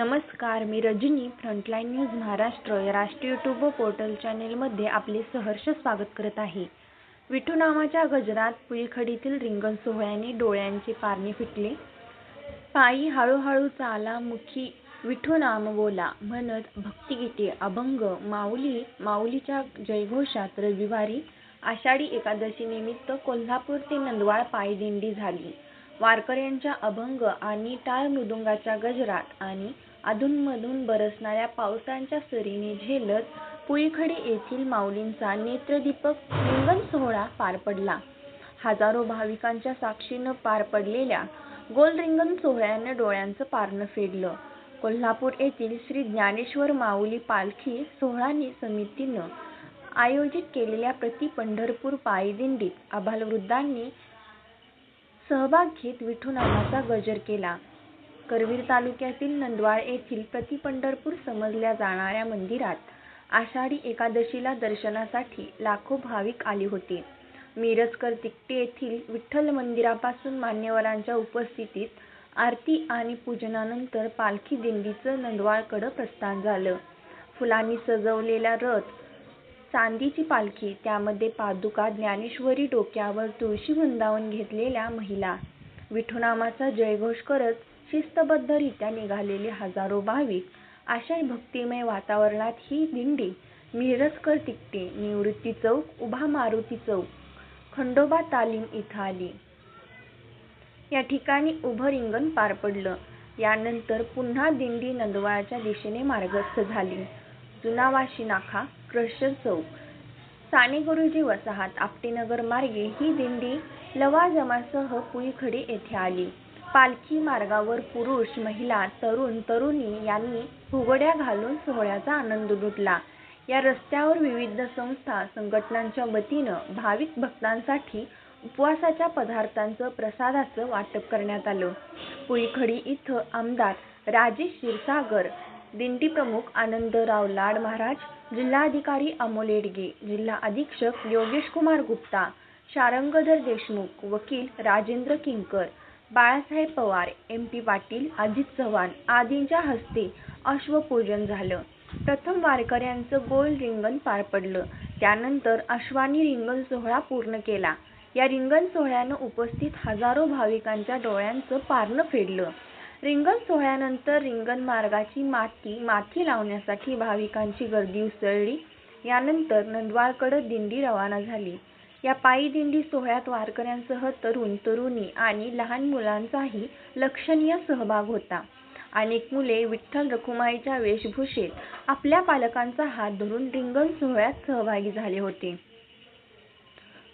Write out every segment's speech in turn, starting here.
नमस्कार मी Rajani frontline news Maharashtra या राष्ट्रीय यूट्यूब पोर्टल चॅनेलमध्ये आपले सहर्ष स्वागत करत आहे. विठू नावाच्या गजरात पुईखडीतील रिंगण सोहळ्याने डोळ्यांचे पारणे फिटले. पायी हळूहळू चाला मुखी विठू नाम बोला म्हणत भक्तिगीते अभंग माऊली माऊलीच्या जयघोषात रविवारी आषाढी एकादशी निमित्त कोल्हापूर ते नंदवाळ पायदिंडी झाली. वारकऱ्यांच्या अभंग आणि टाळ मृदुंगाच्या गजरात आणि अधूनमधून बरसणाऱ्या पावसांच्या सरीने झेलत पुईखडी येथील माऊलींचा नेत्रदीपक रिंगण सोहळा पार पडला. हजारो भाविकांच्या साक्षीनं पार पडलेल्या गोल रिंगण सोहळ्यानं डोळ्यांचं पारणं फेडलं. कोल्हापूर येथील श्री ज्ञानेश्वर माऊली पालखी सोहळा समितीनं आयोजित केलेल्या प्रति पंढरपूर पायदिंडीत आबालवृद्धांनी सहभाग घेत विठू नामाचा गजर केला. करवीर तालुक्यातील नंदवाळ येथील प्रति पंढरपूर समजल्या जाणाऱ्या मंदिरात आषाढी एकादशीला दर्शनासाठी लाखो भाविक आले होते. मिरजकर तिकटे येथील विठ्ठल मंदिरापासून मान्यवरांच्या उपस्थितीत आरती आणि पूजनानंतर पालखी दिंडीचं नंदवाळकडं प्रस्थान झालं. फुलांनी सजवलेला रथ चांदीची पालखी त्यामध्ये पादुका ज्ञानेश्वरी डोक्यावर तुळशी वृंदावन घेतलेल्या महिला विठुनामाचा जयघोष करत शिस्तबद्धरित्या निघालेले हजारो भाविक अशा भक्तिमय वातावरणात ही दिंडी मिरजकर तिकटे निवृत्ती चौक उभा मारुती चौक खंडोबा तालीम इथं आली. या ठिकाणी उभं रिंगण पार पडलं. यानंतर पुन्हा दिंडी नंदवाळच्या दिशेने मार्गस्थ झाली. जुना वाशी नाका क्रशर चौक साने गुरुजी वसाहत आपटेनगर मार्गे ही दिंडी लवाजमासह पुईखडी येथे आली. पालखी मार्गावर पुरुष महिला तरुण तरुणी यांनी फुगड्या घालून सोहळ्याचा आनंद लुटला. या रस्त्यावर विविध संस्था संघटनांच्या वतीनं भाविक भक्तांसाठी उपवासाच्या पदार्थांचं प्रसादाचं वाटप करण्यात आलं. पुईखडी इथं आमदार राजेश क्षीरसागर दिंडी प्रमुख आनंदराव लाड महाराज जिल्हाधिकारी अमोल येडगे जिल्हा अधीक्षक योगेश कुमार गुप्ता शारंगधर देशमुख वकील राजेंद्र किंकर बाळासाहेब पवार एम पी पाटील अजित चव्हाण आदींच्या हस्ते अश्वपूजन झालं. प्रथम वारकऱ्यांचं गोल रिंगण पार पडलं. त्यानंतर अश्वानी रिंगण सोहळा पूर्ण केला. या रिंगण सोहळ्यानं उपस्थित हजारो भाविकांच्या डोळ्यांचं पारणं फेडलं. रिंगण सोहळ्यानंतर रिंगण मार्गाची माती माथी लावण्यासाठी भाविकांची गर्दी उसळली. यानंतर नंदवाळकडं दिंडी रवाना झाली. या पायी दिंडी सोहळ्यात वारकऱ्यांसह तरुण तरुणी आणि लहान मुलांचाही लक्षणीय सहभाग होता. अनेक मुले विठ्ठल रखुमाईच्या वेशभूषेत आपल्या पालकांचा हात धरून रिंगण सोहळ्यात सहभागी झाले होते.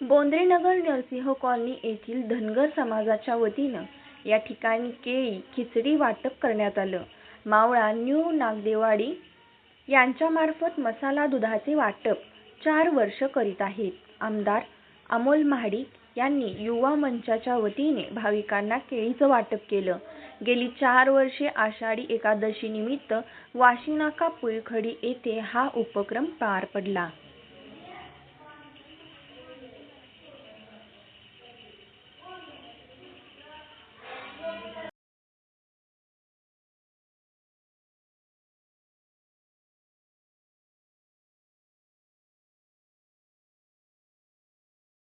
बोंद्रेनगर नरसिंह कॉलनी येथील धनगर समाजाच्या वतीनं या ठिकाणी केळी खिचडी वाटप करण्यात आलं. मावळा न्यू नागदेवाडी यांच्यामार्फत मसाला दुधाचे वाटप चार वर्ष करीत आहेत. आमदार अमोल महाडिक यांनी युवा मंचाच्या वतीने भाविकांना केळीचं वाटप केलं. गेली चार वर्षे आषाढी एकादशी निमित्त वाशीनाका पुळखडी येथे हा उपक्रम पार पडला.